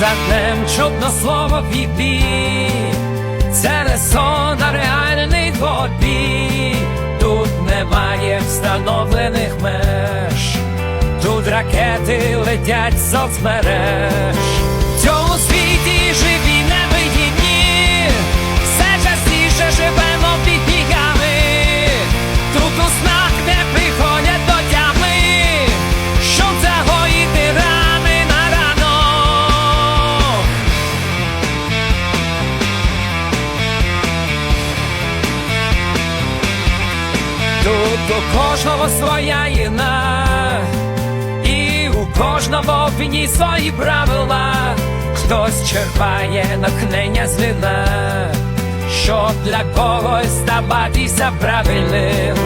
за днем чутно слово вібі, це не реальний двобій. Тут немає встановлених меж, тут ракети летять соцмереж. У кожного своя іна, і у кожного в ній свої правила. Хтось черпає натхнення з вина, що для когось здаватися правильним.